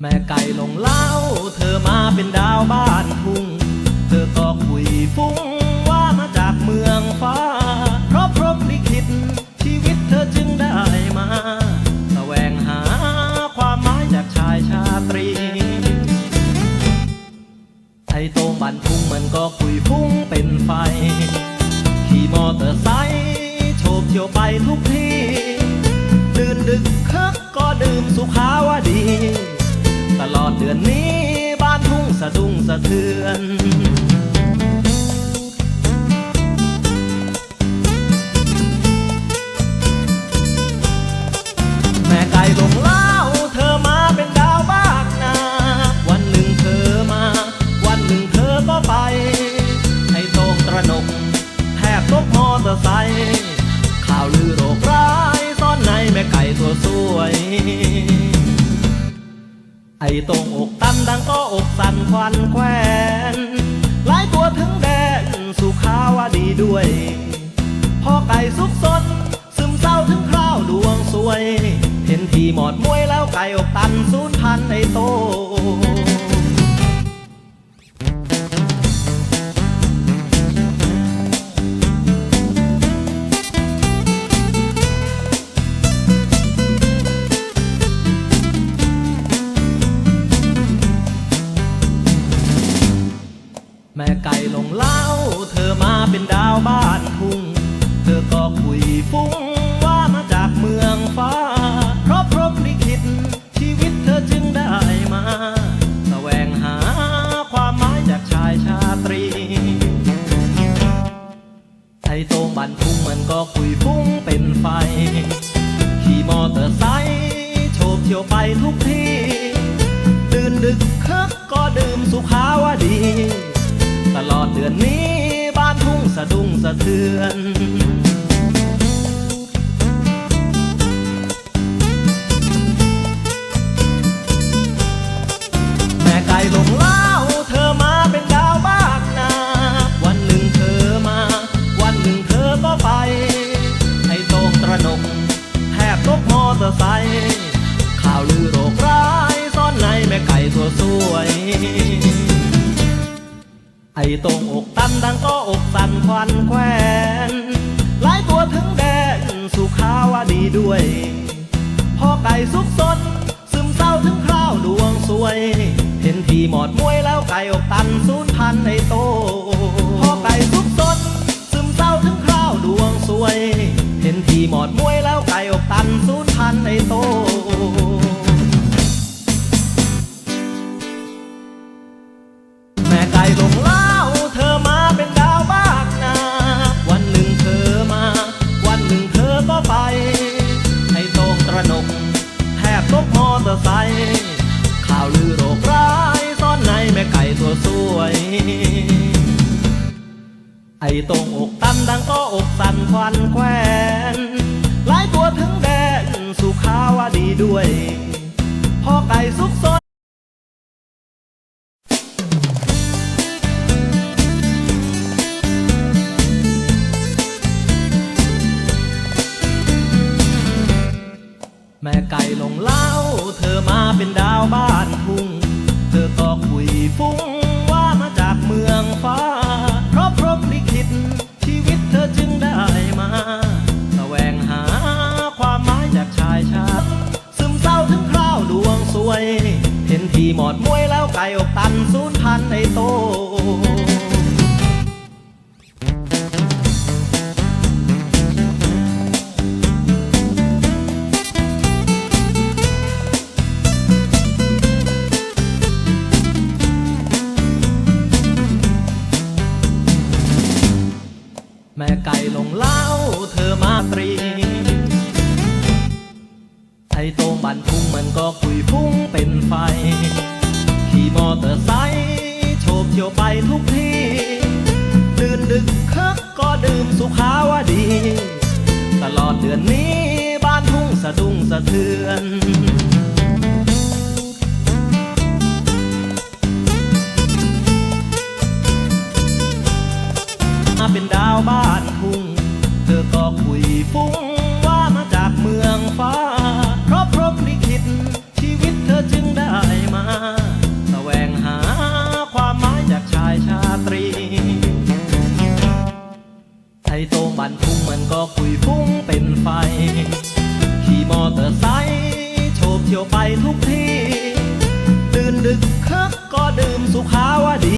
แม่ไก่ลงเล่า เธอมาเป็นดาวบ้านทุ่ง เธอก็คุยฟุ้งว่ามาจากเมืองฟ้า เพราะพรหลิขิตชีวิตเธอจึงได้มาแสวงหาความหมายจากชายชาตรี ไอ้โตบ้านทุ่งมันก็คุยฟุ้งเป็นไฟ ขี่มอเตอร์ไซค์โฉบเที่ยวไปทุกที่ดื่นดึกคึกก็ดื่มสุขาวดีะเทือน ตรงอกตันดังก็อกสั่นควันแควนหลายตัวถึงแดนสุขาวดีด้วยพ่อไก่ซุกซนซึมเศร้าถึงคราวดวงสวย เห็นทีหมอดมวยแล้วไก่อกตันสูญพันในโต ม่ไก่ลงเล่า เธอมาเป็นดาวบ้านทุ่ง เธอก็คุยฟุ้งว่ามาจากเมืองฟ้า เพราะพรหมลิขิตชีวิตเธอจึงได้มาแสวงหาความหมายจากชายชาตรีไอ้โตงบันทุ่งมันก็คุยฟุ้งเป็นไฟ ขี่มอเตอร์ไซค์โฉบเฉี่ยวไปทุกที่ ตื่นดึกคึกก็ดื่มสุขาวดี ตลอดเดือนนี้บ้านทุ่งสะดุ้งสะเทือน ไอ้ตรงอกตันดังก็อกสั่นควันแควนหลายตัวถึงแดนสุขาวดีด้วยพ่อไก่ซุกซนซึมเศร้าถึงคราวดวงสวย เห็นทีหมอดมวยแล้วไก่อกตันสูญพันไอ้โตพ่อไก่ซุกซนซึมเศร้าถึงคราวดวงสวย เห็นทีหมอดมวยแล้วไก่อกตันสูญพันไอ้โต พอไก่ซุกซน ดีหมอดมวยแล้วไก่อกตันสูญพันในโต ไอ้โตมันทุ่งมันก็คุยฟุ้งเป็นไฟ ขี่มอเตอร์ไซค์โฉบเที่ยวไปทุกที่ดื่นดึกคึกก็ดื่มสุขาวดี ตลอดเดือนนี้บ้านทุ่งสะดุ้งสะเทือน ก็คุยฟุ้งเป็นไฟ ขี่มอเตอร์ไซค์โฉบเที่ยวไปทุกที่ ตื่นดึกคึกก็ดื่มสุขาวดี